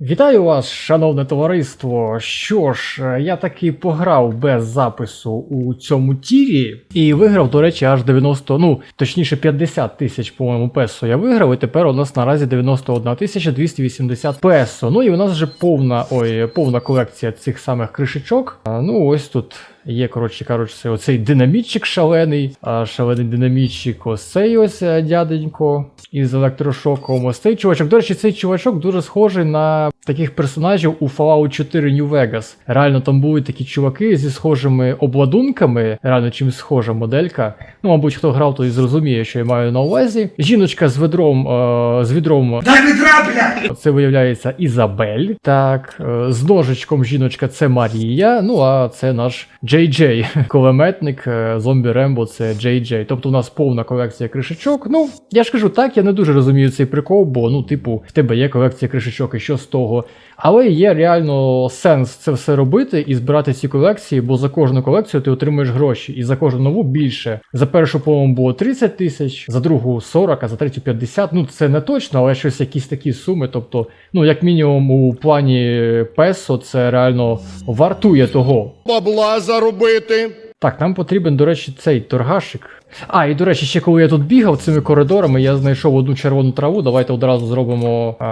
Вітаю вас, шановне товариство. Що ж, я таки пограв без запису у цьому тірі і виграв, до речі, аж 90, ну точніше 50 тисяч, по-моєму, песо я виграв, і тепер у нас наразі 91 тисяча 280 песо. Ну і у нас вже повна, ой, повна колекція цих самих кришечок. Ну ось тут. Є, коротше кажучи, оцей динамітчик шалений, а шалений динамітчик, ось цей ось е, дяденько із електрошоком. Ось цей чувачок. До речі, цей чувачок дуже схожий на таких персонажів у Fallout 4 New Vegas. Реально там були такі чуваки зі схожими обладунками, реально чимось схожа моделька. Ну, мабуть, хто грав, той зрозуміє, що я маю на увазі. Жіночка з ведром, е, з відром Дай відра, це виявляється Ізабель. Так, е, з ножичком жіночка це Марія. Ну а це наш Джей Джей. Кулеметник, е, зомбі Рембо це Джей Джей. Тобто у нас повна колекція кришечок. Ну, я ж кажу, так, я не дуже розумію цей прикол, бо ну, типу, в тебе є колекція кришечок, і що з того. Але є реально сенс це все робити і збирати ці колекції, бо за кожну колекцію ти отримуєш гроші, і за кожну нову більше. За першу, по-моєму, було 30 тисяч, за другу 40, а за третю 50. Ну це не точно, але щось якісь такі суми. Тобто, ну як мінімум у плані песо, це реально вартує того. Бабла заробити. Так, нам потрібен, до речі, цей торгашик. А, і до речі, ще коли я тут бігав цими коридорами, я знайшов одну червону траву. Давайте одразу зробимо е,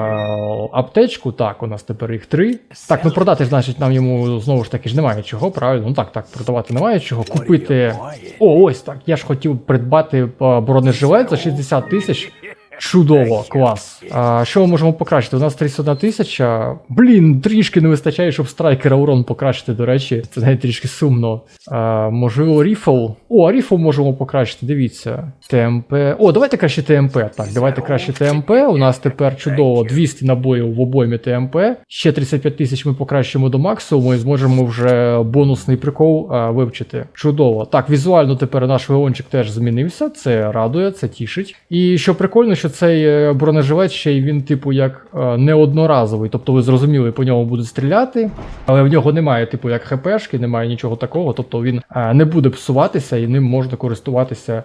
аптечку. Так, у нас тепер їх три. Так, ну продати, значить, нам йому знову ж таки ж немає чого, правильно? Ну так, так, продавати немає чого. Купити. О, ось так. Я ж хотів придбати е, бронежилет за 60 тисяч. Чудово, клас. А, що ми можемо покращити? У нас 31 тисяча. Блін, трішки не вистачає, щоб страйкера урон покращити, до речі. Це навіть трішки сумно. А, можливо, ріфл. О, ріфл можемо покращити, дивіться. ТМП. О, давайте краще ТМП. Так, давайте краще ТМП. У нас тепер чудово 200 набоїв в обоймі ТМП. Ще 35 тисяч ми покращимо до максимуму і зможемо вже бонусний прикол а, вивчити. Чудово. Так, візуально тепер наш вигончик теж змінився. Це радує, це тішить. І що прикольно, що цей е, бронежилет ще й він, типу, як е, неодноразовий. Тобто ви зрозуміли, по ньому будуть стріляти, але в нього немає, типу, як ХПшки, немає нічого такого. Тобто він е, не буде псуватися і ним можна користуватися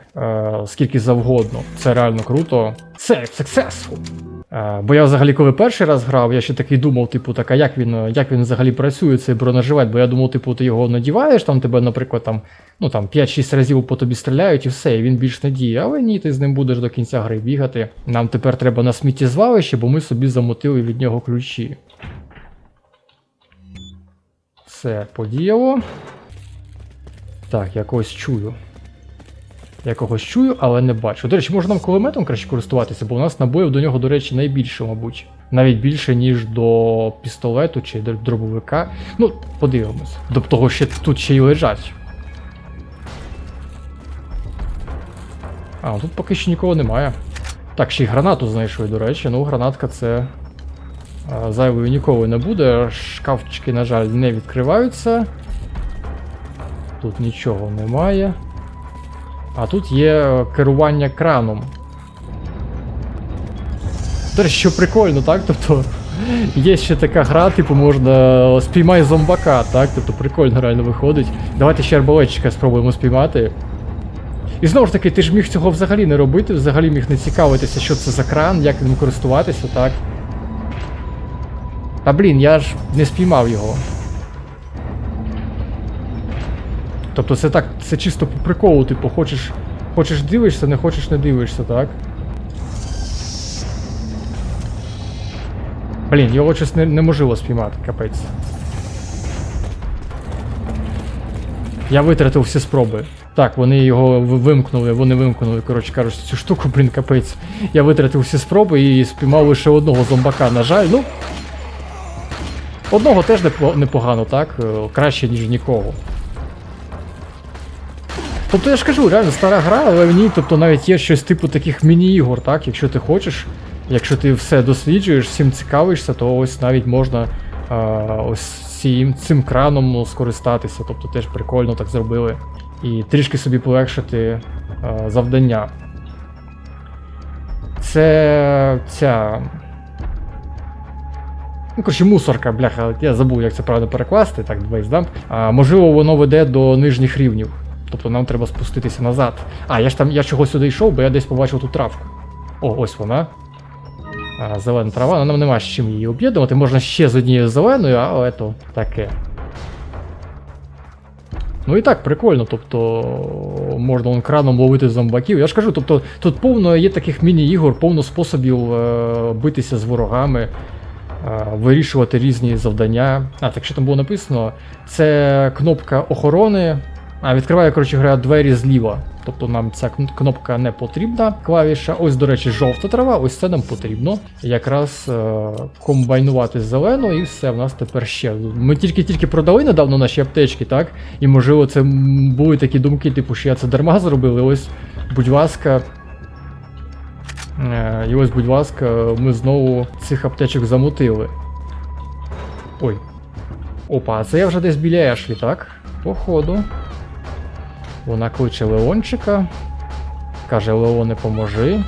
скільки завгодно. Це реально круто. Це successful. Е, Бо я взагалі, коли перший раз грав, я ще такий думав, типу, так, а як він, як він взагалі працює, цей бронежилет? Бо я думав, типу, ти його надіваєш, там тебе, наприклад, там, ну там 5-6 разів по тобі стріляють і все, і він більш не діє. Але ні, ти з ним будеш до кінця гри бігати. Нам тепер треба на сміттєзвалище, бо ми собі замотили від нього ключі. Все, подіяло. Так, я когось чую. Я когось чую, але не бачу. До речі, може нам кулеметом краще користуватися, бо у нас набоїв до нього, до речі, найбільше, мабуть. Навіть більше, ніж до пістолету чи до дробовика. Ну, подивимось. До того ще тут ще й лежать. А, тут поки що нікого немає. Так, ще й гранату знайшли, до речі. Ну, гранатка це. а, Зайвою ніколи не буде. Шкафчики, на жаль, не відкриваються. Тут нічого немає. А тут є е, керування краном. Речі, що прикольно, так? Тобто є ще така гра, типу, можна спіймай зомбака, так? Тобто прикольно реально виходить. Давайте ще арбалетчика спробуємо спіймати. І знову ж таки, ти ж міг цього взагалі не робити, взагалі міг не цікавитися, що це за кран, як ним користуватися, так? Та блін, я ж не спіймав його. Тобто це так, це чисто по приколу, типу, хочеш, хочеш дивишся, не хочеш не дивишся, так? Блін, його щось не, неможливо спіймати, капець. Я витратив всі спроби. Так, вони його вимкнули, вони вимкнули, коротше кажучи, цю штуку, блін, капець. Я витратив всі спроби і спіймав лише одного зомбака, на жаль, ну. Одного теж непогано, так? Е, Краще, ніж нікого. Тобто я ж кажу, реально стара гра, але в ній тобто, навіть є щось типу таких міні-ігор, так? Якщо ти хочеш, якщо ти все досліджуєш, всім цікавишся, то ось навіть можна а, ось цим, цим краном ну, скористатися. Тобто теж прикольно так зробили. І трішки собі полегшити а, завдання. Це ця. Ну, коротше, мусорка, бляха, я забув, як це правильно перекласти, так, бейсдамп. А, можливо, воно веде до нижніх рівнів. Тобто нам треба спуститися назад. А, я ж там, я чого сюди йшов, бо я десь побачив ту травку. О, ось вона. А, зелена трава, нам нема з чим її об'єднувати. Можна ще з однією зеленою, але то таке. Ну і так, прикольно, тобто можна он краном ловити зомбаків. Я ж кажу, тобто тут повно є таких міні-ігор, повно способів е, битися з ворогами, е, вирішувати різні завдання. А, так що там було написано? Це кнопка охорони. А, відкриває, коротше говоря, двері зліва. Тобто нам ця кнопка не потрібна. Клавіша. Ось, до речі, жовта трава, ось це нам потрібно. Якраз е, комбайнувати з і все, в нас тепер ще. Ми тільки-тільки продали недавно наші аптечки, так? І можливо, це були такі думки, типу, що я це дарма зробив. Ось, будь ласка. Е, і ось, будь ласка, ми знову цих аптечок замутили. Ой. Опа, а це я вже десь біля Ешлі, так? Походу. Вона кличе Леончика. Каже, Леоне, поможи.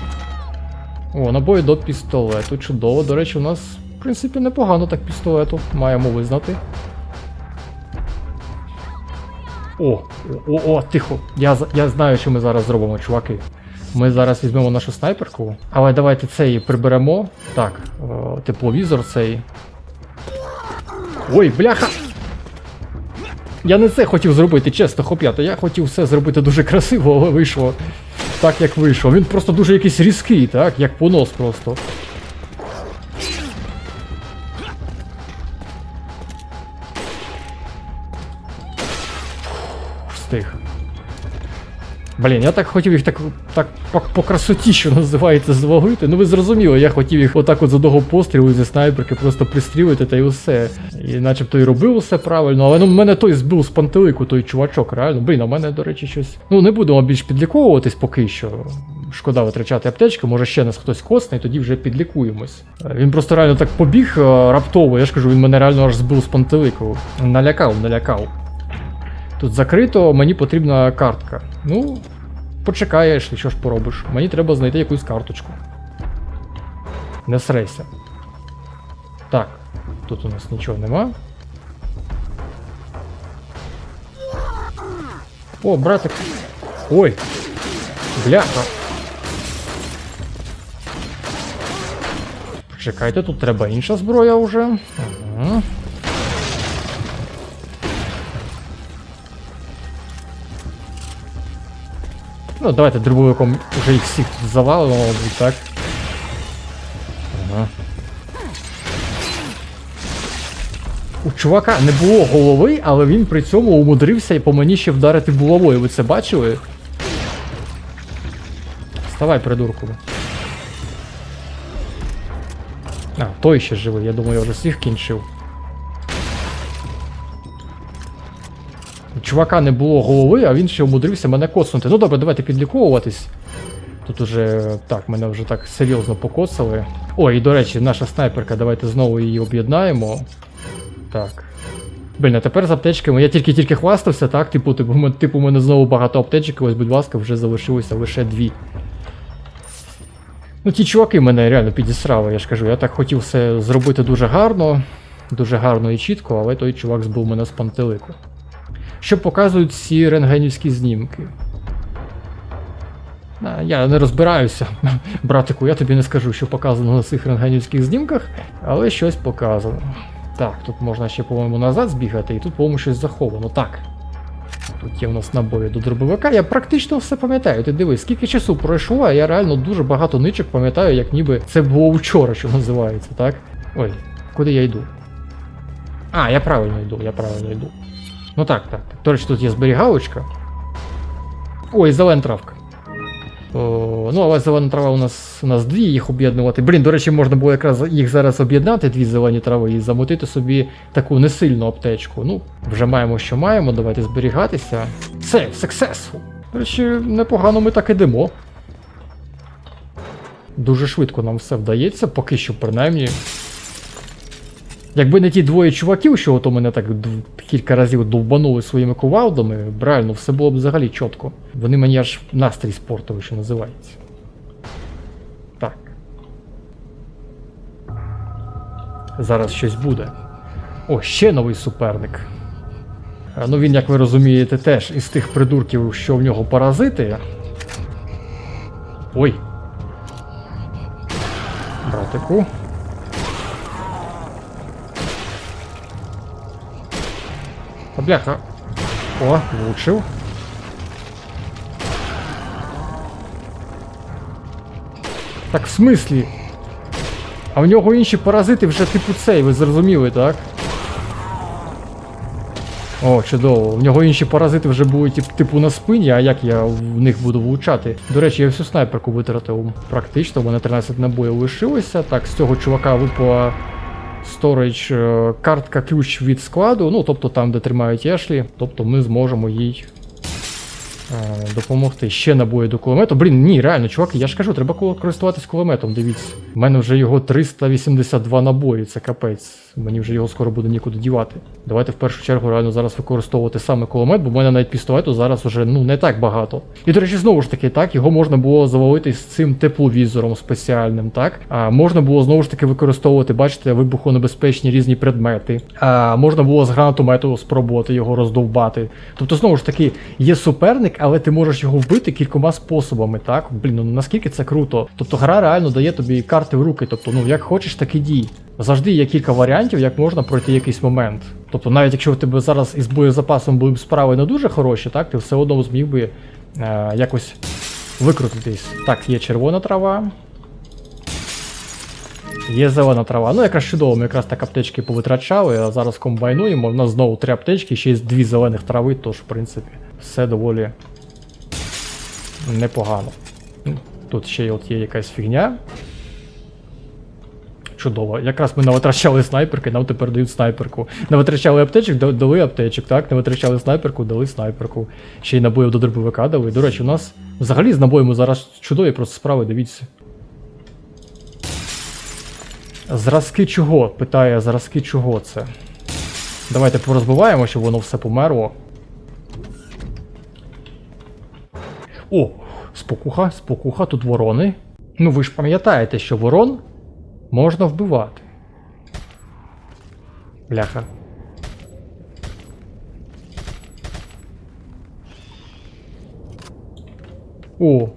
О, набої до пістолету. Чудово. До речі, у нас, в принципі, непогано так пістолету. Маємо визнати. О, о, о, тихо. Я, я знаю, що ми зараз зробимо, чуваки. Ми зараз візьмемо нашу снайперку, але давайте цей приберемо. Так, е, тепловізор цей. Ой, бляха! Я не це хотів зробити, чесно, хоп'ята. Я хотів все зробити дуже красиво, але вийшло так, як вийшло. Він просто дуже якийсь різкий, так? Як понос просто. Встиг. Блін, я так хотів їх так, так по, красоті, що називається, звалити. Ну ви зрозуміли, я хотів їх отак от з одного пострілу зі снайперки просто пристрілити та й усе. І начебто і робив усе правильно, але ну мене той збив з пантелику, той чувачок, реально. Блін, а мене, до речі, щось. Ну не будемо більш підліковуватись поки що. Шкода витрачати аптечки, може ще нас хтось косне, і тоді вже підлікуємось. Він просто реально так побіг е, раптово, я ж кажу, він мене реально аж збив з пантелику. Налякав, налякав. Тут закрито, мені потрібна картка. Ну, почекаєш, що ж поробиш. Мені треба знайти якусь карточку. Не срейся. Так, тут у нас нічого нема. О, братик. Ой. Бляха. Почекайте, тут треба інша зброя вже. Ага. Ну, давайте дробовиком вже їх всіх тут завалимо, мабуть, так. Ага. У чувака не було голови, але він при цьому умудрився і по мені ще вдарити булавою. Ви це бачили? Вставай, придурку. А, той ще живий, я думаю, я вже всіх кінчив. Чувака не було голови, а він ще умудрився мене коцнути. Ну добре, давайте підліковуватись. Тут уже так, мене вже так серйозно покоцали. О, і до речі, наша снайперка, давайте знову її об'єднаємо. Так. Блін, а тепер з аптечками. Я тільки-тільки хвастався, так? Типу, типу, типу, у мене знову багато аптечок, ось, будь ласка, вже залишилося лише дві. Ну, ті чуваки мене реально підісрали, я ж кажу. Я так хотів все зробити дуже гарно, дуже гарно і чітко, але той чувак збив мене з пантелику. Що показують ці рентгенівські знімки? Я не розбираюся, братику, я тобі не скажу, що показано на цих рентгенівських знімках, але щось показано. Так, тут можна ще, по-моєму, назад збігати, і тут, по-моєму, щось заховано. Так. Тут є в нас набої до дробовика. Я практично все пам'ятаю. Ти дивись, скільки часу пройшло, а я реально дуже багато ничок пам'ятаю, як ніби це було вчора, що називається, так? Ой, куди я йду? А, я правильно йду, я правильно йду. Ну так, так. До речі, тут є зберігалочка. Ой, зелена травка. О, ну, але зелена трава у нас у нас дві, їх об'єднувати. Блін, до речі, можна було якраз їх зараз об'єднати, дві зелені трави, і замутити собі таку несильну аптечку. Ну, вже маємо, що маємо, давайте зберігатися. Все, successful. До речі, непогано ми так ідемо. Дуже швидко нам все вдається, поки що, принаймні. Якби не ті двоє чуваків, що ото мене так кілька разів довбанули своїми кувалдами, реально, все було б взагалі чітко. Вони мені аж настрій спортовий, що називається. Так. Зараз щось буде. О, ще новий суперник. Ну він, як ви розумієте, теж із тих придурків, що в нього паразити. Ой. Братику. Бляха. О, влучив. Так, в смислі? А в нього інші паразити вже типу цей, ви зрозуміли, так? О, чудово. В нього інші паразити вже будуть тип- типу на спині, а як я в них буду влучати? До речі, я всю снайперку витратив практично, у мене 13 набоїв лишилося. Так, з цього чувака випала сторіч е, картка ключ від складу, ну тобто там, де тримають Ешлі, тобто ми зможемо їй е, допомогти. Ще набої до кулемету. Блін, ні, реально, чувак, я ж кажу, треба користуватись кулеметом, дивіться. У мене вже його 382 набої, це капець. Мені вже його скоро буде нікуди дівати. Давайте в першу чергу реально зараз використовувати саме кулемет, бо в мене навіть пістолету зараз вже ну не так багато. І до речі, знову ж таки, так, його можна було завалити з цим тепловізором спеціальним, так? А можна було знову ж таки використовувати, бачите, вибухонебезпечні різні предмети. А можна було з гранатомету спробувати його роздовбати. Тобто, знову ж таки, є суперник, але ти можеш його вбити кількома способами, так? Блін, ну наскільки це круто. Тобто гра реально дає тобі карти в руки. Тобто, ну як хочеш, так і дій. Завжди є кілька варіантів, як можна пройти якийсь момент. Тобто, навіть якщо в тебе зараз із боєзапасом були б справи не дуже хороші, так, ти все одно зміг би е, якось викрутитись. Так, є червона трава. Є зелена трава. Ну, якраз чудово, ми якраз так аптечки повитрачали, а зараз комбайнуємо. У нас знову три аптечки, ще є дві зелених трави, тож, в принципі, все доволі непогано. Тут ще от є якась фігня. Чудово. Якраз ми навитрачали снайперки, нам тепер дають снайперку. Навитрачали аптечок, дали аптечок, так? Навитрачали снайперку, дали снайперку. Ще й набоїв до дробовика дали. До речі, у нас взагалі з набоями зараз чудові просто справи, дивіться. Зразки чого? Питає, зразки чого це? Давайте порозбиваємо, щоб воно все померло. О, спокуха, спокуха, тут ворони. Ну ви ж пам'ятаєте, що ворон можна вбивати. Бляха. О.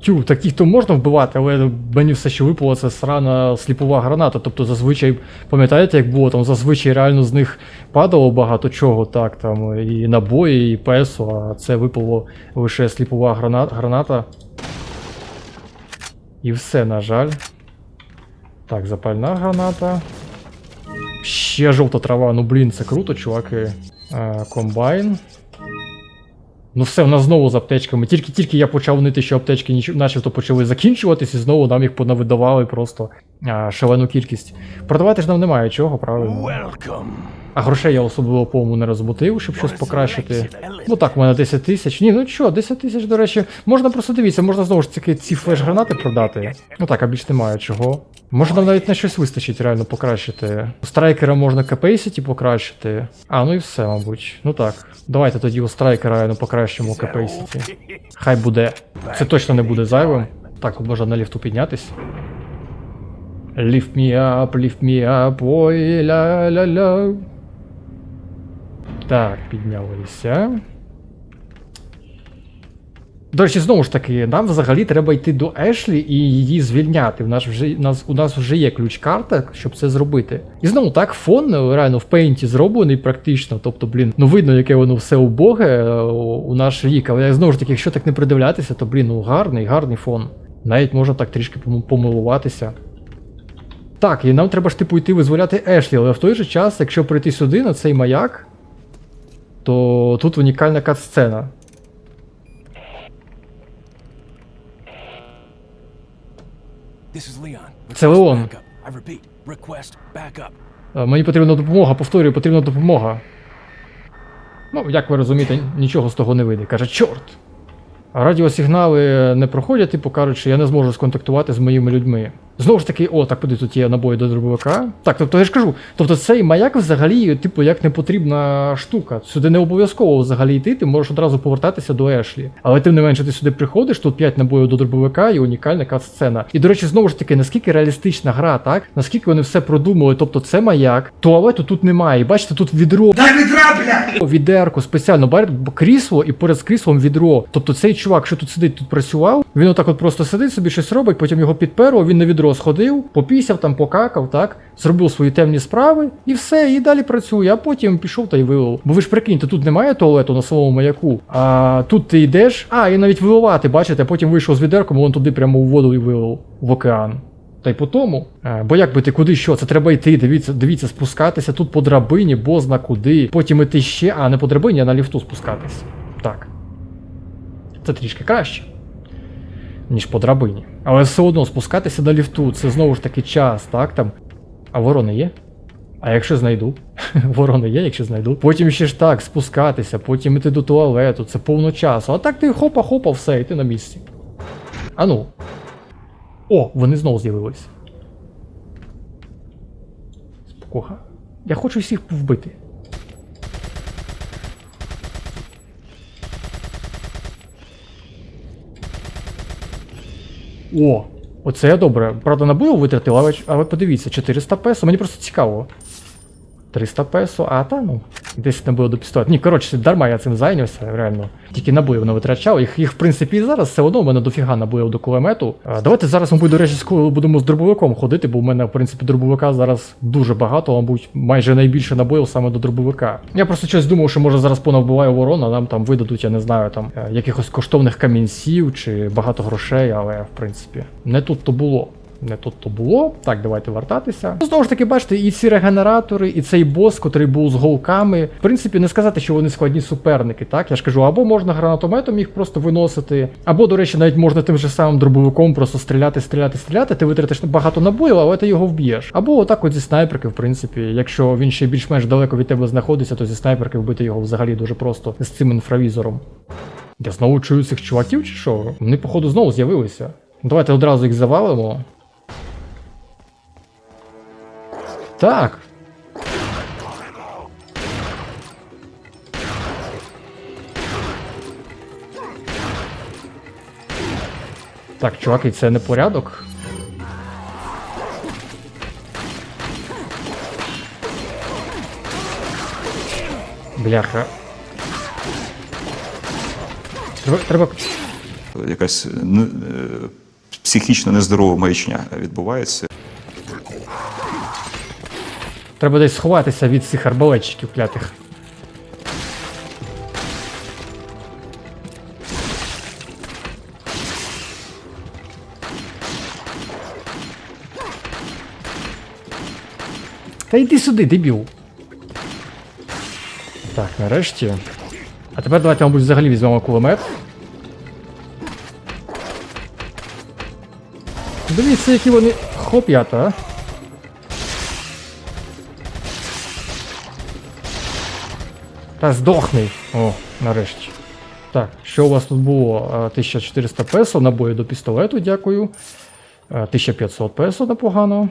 Тю, таких то можна вбивати, але мені все ще випало це срана сліпова граната. Тобто зазвичай, пам'ятаєте, як було там зазвичай реально з них падало багато чого, так, там і набої, і песо, а це випало лише сліпова граната. І все, на жаль. Так, запальна граната. Ще жовта трава, ну блін, це круто, чуваки. А, комбайн. Ну все, в нас знову з аптечками. Тільки тільки я почав нити, що аптечки начебто почали закінчуватись, і знову нам їх понавидавали просто шалену кількість. Продавати ж нам немає чого, правильно? Welcome. А грошей я особливо по-моєму не розбутив, щоб щось покращити. Ну так, у мене 10 тисяч. Ні, ну що, 10 тисяч, до речі, можна просто дивіться, можна знову ж таки ці флеш-гранати продати. Ну так, а більш немає чого. Може нам навіть на щось вистачить реально покращити. У страйкера можна capacity покращити. А, ну і все, мабуть. Ну так. Давайте тоді у страйкера реально покращимо capacity. Хай буде. Це точно не буде зайвим. Так, можна на ліфту піднятись. Lift me up, lift me up, ой ля-ля-ля. Так, піднялися. До речі, знову ж таки, нам взагалі треба йти до Ешлі і її звільняти. У нас вже, у нас, у нас вже є ключ-карта, щоб це зробити. І знову так, фон е, реально в пейнті зроблений практично. Тобто, блін, ну видно, яке воно все убоге е, у наш рік. Але знову ж таки, якщо так не придивлятися, то блін, ну гарний, гарний фон. Навіть можна так трішки помилуватися. Так, і нам треба ж типу йти визволяти Ешлі, але в той же час, якщо прийти сюди на цей маяк, то тут унікальна кат-сцена. Is Leon. Це Леон. Мені потрібна допомога, повторюю, потрібна допомога. Ну, як ви розумієте, нічого з того не вийде. Каже, чорт. Радіосигнали не проходять, типу кажуть, що я не зможу сконтактувати з моїми людьми. Знову ж таки, о, так куди тут є набої до дробовика. Так, тобто я ж кажу, тобто цей маяк взагалі, типу, як не потрібна штука. Сюди не обов'язково взагалі йти, ти можеш одразу повертатися до Ешлі. Але тим не менше, ти сюди приходиш, тут 5 набоїв до дробовика і унікальна кат-сцена. І до речі, знову ж таки, наскільки реалістична гра, так? Наскільки вони все продумали, тобто це маяк, туалету тут немає. І бачите, тут відро. Да, відра! Відерку спеціально бачите, крісло і поряд з кріслом відро. Тобто цей чувак, що тут сидить, тут працював, він отак от просто сидить, собі щось робить, потім його підперло, він на відро сходив, попісяв там, покакав, так, зробив свої темні справи, і все, і далі працює, а потім пішов та й вилив. Бо ви ж прикиньте, тут немає туалету на самому маяку, а тут ти йдеш, а, і навіть виливати, бачите, а потім вийшов з відерком, вон туди прямо у воду і вилив в океан. Та й по тому. Е, Бо як би ти куди що? Це треба йти, дивіться, дивіться, спускатися тут по драбині, бозна куди. Потім іти ще, а не по драбині, а на ліфту спускатись. Так. Це трішки краще, ніж по драбині. Але все одно спускатися на ліфту, це знову ж таки час, так там. А ворони є? А якщо знайду? Ворони є, якщо знайду. Потім ще ж так, спускатися, потім іти до туалету, це повно часу. А так ти хопа-хопа, все, і ти на місці. А ну. О, вони знову з'явились. Спокуха. Я хочу всіх вбити. О, оце я добре. Правда, набув витратив, але, але подивіться, 400 песо. Мені просто цікаво. 300 песо, а та ну. Десь набив до пістолета. Ні, коротше, дарма я цим зайнявся, реально. Тільки набоїв не витрачав. Їх, їх в принципі, і зараз все одно у мене дофіга набоїв до кулемету. А, давайте зараз, мабуть, до речі, будемо з дробовиком ходити, бо в мене, в принципі, дробовика зараз дуже багато, мабуть, майже найбільше набоїв саме до дробовика. Я просто щось думав, що може зараз понавбиваю ворон, а нам там видадуть, я не знаю, там е, якихось коштовних камінців чи багато грошей, але в принципі не тут то було. Не тут то було. Так, давайте вертатися. Ну, Знову ж таки, бачите, і ці регенератори, і цей бос, котрий був з голками. В принципі, не сказати, що вони складні суперники, так? Я ж кажу, або можна гранатометом їх просто виносити, або, до речі, навіть можна тим же самим дробовиком просто стріляти, стріляти, стріляти. Ти витратиш багато набоїв, але ти його вб'єш. Або отак от зі снайперки, в принципі, якщо він ще більш-менш далеко від тебе знаходиться, то зі снайперки вбити його взагалі дуже просто з цим інфравізором. Я знову чую цих чуваків, чи що? Вони, походу, знову з'явилися. Давайте одразу їх завалимо. Так. Так, чуваки, це не порядок. Бляха. Треба, треба якась е, психічно нездорова маячня відбувається. Треба десь сховатися від цих арбалетчиків клятих. Та йди сюди, дебіл. Так, нарешті. А тепер давайте, мабуть, взагалі візьмемо кулемет. Дивіться, які вони хоп'ята, а. Та здохни. О, нарешті. Так, що у вас тут було? Е, 1400 песо, набої до пістолету, дякую. Е, 1500 песо непогано.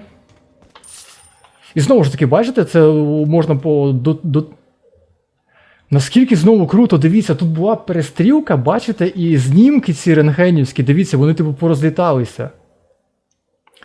І знову ж таки, бачите, це можна по. До, до... Наскільки знову круто, дивіться, тут була перестрілка, бачите, і знімки ці рентгенівські, дивіться, вони типу порозліталися.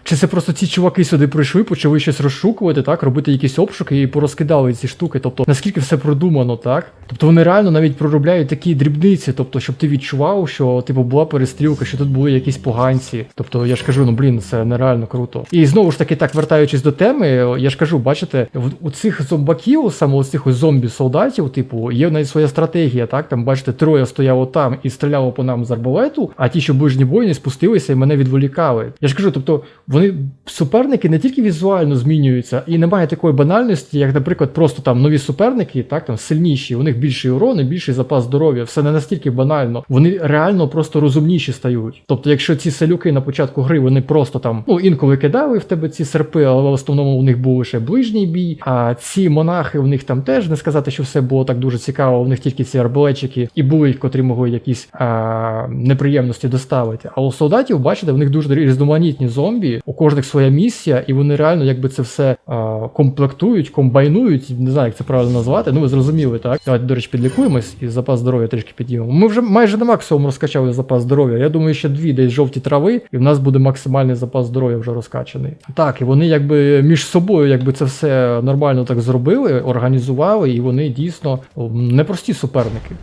Чи це просто ці чуваки сюди прийшли, почали щось розшукувати, так, робити якісь обшуки і порозкидали ці штуки. Тобто, наскільки все продумано, так? Тобто вони реально навіть проробляють такі дрібниці, тобто, щоб ти відчував, що типу була перестрілка, що тут були якісь поганці. Тобто, я ж кажу, ну блін, це нереально круто. І знову ж таки, так вертаючись до теми, я ж кажу, бачите, у цих зомбаків, саме у цих зомбі-солдатів, типу, є навіть своя стратегія, так? Там, бачите, троє стояло там і стріляло по нам з арбалету, а ті, що ближні бойні, спустилися і мене відволікали. Я ж кажу, тобто, вони суперники не тільки візуально змінюються, і немає такої банальності, як, наприклад, просто там нові суперники, так там сильніші, у них більший урон і більший запас здоров'я. Все не настільки банально. Вони реально просто розумніші стають. Тобто, якщо ці селюки на початку гри вони просто там ну інколи кидали в тебе ці серпи, але в основному у них був лише ближній бій. А ці монахи у них там теж не сказати, що все було так дуже цікаво. У них тільки ці арбалетчики і були, котрі могли якісь а, неприємності доставити. А у солдатів, бачите, в них дуже різноманітні зомбі. У кожних своя місія, і вони реально якби це все а, комплектують, комбайнують. Не знаю, як це правильно назвати. Ну ви зрозуміли, так? Давайте, до речі, підлікуємось і запас здоров'я трішки підіймемо. Ми вже майже на максимум розкачали запас здоров'я. Я думаю, ще дві десь жовті трави, і в нас буде максимальний запас здоров'я вже розкачаний. Так, і вони якби між собою, якби це все нормально так зробили, організували, і вони дійсно непрості суперники.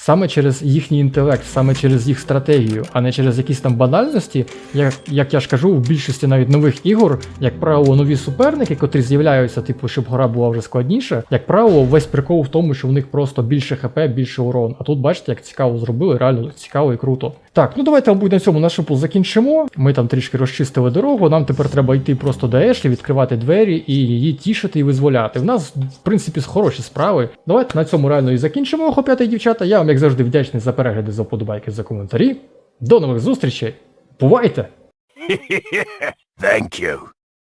Саме через їхній інтелект, саме через їх стратегію, а не через якісь там банальності, як, як я ж кажу, в більшості навіть нових ігор, як правило, нові суперники, котрі з'являються, типу, щоб гора була вже складніша. Як правило, весь прикол в тому, що в них просто більше хп, більше урон. А тут бачите, як цікаво зробили, реально цікаво і круто. Так, ну давайте, мабуть, на цьому наш випуск закінчимо. Ми там трішки розчистили дорогу. Нам тепер треба йти просто до Ешлі, відкривати двері і її тішити і визволяти. В нас, в принципі, хороші справи. Давайте на цьому реально і закінчимо, хлоп'ята дівчата. Я вам, як завжди, вдячний за перегляди, за вподобайки, за коментарі. До нових зустрічей. Бувайте! Thank you.